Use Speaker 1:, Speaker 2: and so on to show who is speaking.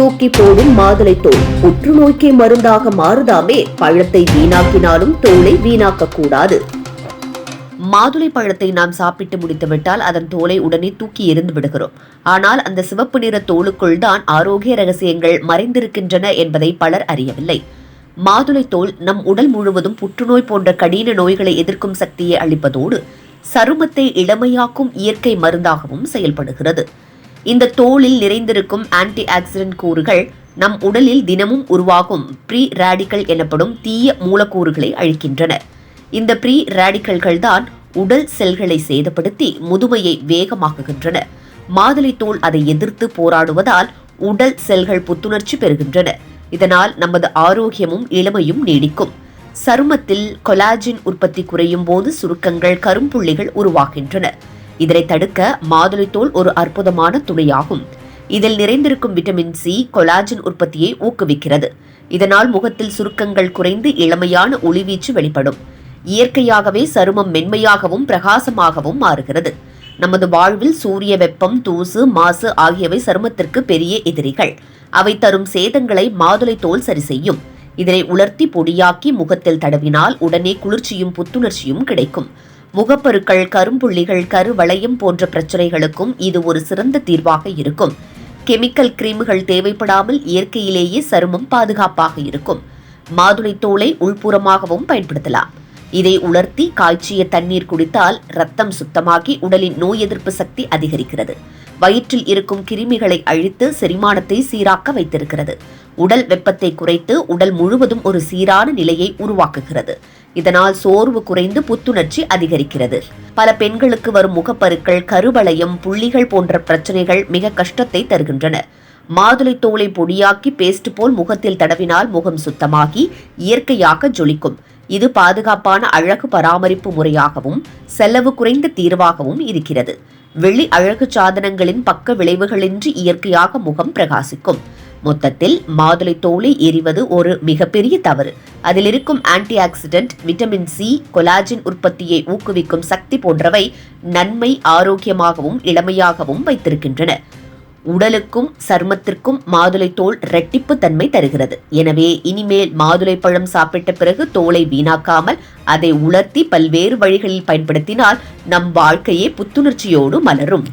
Speaker 1: தூக்கி போடும் மாதுளை தோல். புற்றுநோய்க்கே மருந்தாக மாறுதாமே பழத்தை வீணாக்கினாலும் தோலை வீணாக்க கூடாது மாதுளை பழத்தை நாம் சாப்பிட்டு முடித்துவிட்டால் அதன் தோலை உடனே தூக்கி எறிந்து விடுகிறோம். ஆனால் அந்த சிவப்பு நிற தோலுக்குள் தான் ஆரோக்கிய ரகசியங்கள் மறைந்திருக்கின்றன என்பதை பலர் அறியவில்லை. மாதுளை தோல் நம் உடல் முழுவதும் புற்றுநோய் போன்ற கடின நோய்களை எதிர்க்கும் சக்தியை அளிப்பதோடு சருமத்தை இளமையாக்கும் இயற்கை மருந்தாகவும் செயல்படுகிறது. இந்த தோலில் நிறைந்திருக்கும் ஆன்டி ஆக்சிடென்ட் கூறுகள் நம் உடலில் தினமும் உருவாகும் ப்ரீ ரேடிக்கல் எனப்படும் தீய மூலக்கூறுகளை அழிக்கின்றன. இந்த ப்ரீ ரேடிக்கல்கள் தான் உடல் செல்களை சேதப்படுத்தி முதுமையை வேகமாக்குகின்றன. மாதுளை தோல் அதை எதிர்த்து போராடுவதால் உடல் செல்கள் புத்துணர்ச்சி பெறுகின்றன. இதனால் நமது ஆரோக்கியமும் இளமையும் நீடிக்கும். சருமத்தில் கொலாஜின் உற்பத்தி குறையும் போது சுருக்கங்கள் கரும்புள்ளிகள் உருவாகின்றன. இதனை தடுக்க மாதுளைத்தோல் ஒரு அற்புதமான துணையாகும். இதில் நிறைந்திருக்கும் விட்டமின் சி கொலாஜின் உற்பத்தியை ஊக்குவிக்கிறது. இதனால் முகத்தில் சுருக்கங்கள் குறைந்து இளமையான ஒளிவீச்சு வெளிப்படும். இயற்கையாகவே சருமம் மென்மையாகவும் பிரகாசமாகவும் மாறுகிறது. நமது வாழ்வில் சூரிய வெப்பம் தூசு மாசு ஆகியவை சருமத்திற்கு பெரிய எதிரிகள். அவை தரும் சேதங்களை மாதுளை தோல் சரி செய்யும். இதனை உலர்த்தி பொடியாக்கி முகத்தில் தடவினால் உடனே குளிர்ச்சியும் புத்துணர்ச்சியும் கிடைக்கும். முகப்பருக்கள் கரும்புள்ளிகள் கருவளையம் போன்ற பிரச்சனைகளுக்கும் இது ஒரு சிறந்த தீர்வாக இருக்கும். கெமிக்கல் கிரீம்கள் தேவைப்படாமல் இயற்கையிலேயே சருமம் பாதுகாப்பாக இருக்கும். மாதுளை தோலை உள்புறமாகவும் பயன்படுத்தலாம். இதை உலர்த்தி காய்ச்சிய தண்ணீர் குடித்தால் ரத்தம் சுத்தமாகி உடலின் நோய் எதிர்ப்பு சக்தி அதிகரிக்கிறது. வயிற்றில் இருக்கும் கிருமிகளை அழித்து செரிமானத்தை சீராக்க வைத்திருக்கிறது. உடல் வெப்பத்தை குறைத்து உடல் முழுவதும் ஒரு சீரான நிலையை உருவாக்குகிறது. இதனால் சோர்வு குறைந்து புத்துணர்ச்சி அதிகரிக்கிறது. பல பெண்களுக்கு வரும் முகப்பருக்கள் கருவளையம் புள்ளிகள் போன்ற பிரச்சனைகள் மிக கஷ்டத்தை தருகின்றன. மாதுளை தோலை பொடியாக்கி பேஸ்ட் போல் முகத்தில் தடவினால் முகம் சுத்தமாகி இயற்கையாக ஜொலிக்கும். இது பாதுகாப்பான அழகு பராமரிப்பு முறையாகவும் செலவு குறைந்த தீர்வாகவும் இருக்கிறது. வெளி அழகு சாதனங்களின் பக்க விளைவுகளின்றி இயற்கையாக முகம் பிரகாசிக்கும். மொத்தத்தில் மாதுளை தோலை எரிவது ஒரு மிகப்பெரிய தவறு. அதில் இருக்கும் antioxidant vitamin C collagen உற்பத்தியை ஊக்குவிக்கும் சக்தி போன்றவை நன்மை ஆரோக்கியமாகவும் இளமையாகவும் வைத்திருக்கின்றன. உடலுக்கும் சருமத்திற்கும் மாதுளை தோல் இரட்டிப்பு தன்மை தருகிறது. எனவே இனிமேல் மாதுளை பழம் சாப்பிட்ட பிறகு தோலை வீணாக்காமல் அதை உலர்த்தி பல்வேறு வழிகளில் பயன்படுத்தினால் நம் வாழ்க்கையே புத்துணர்ச்சியோடு மலரும்.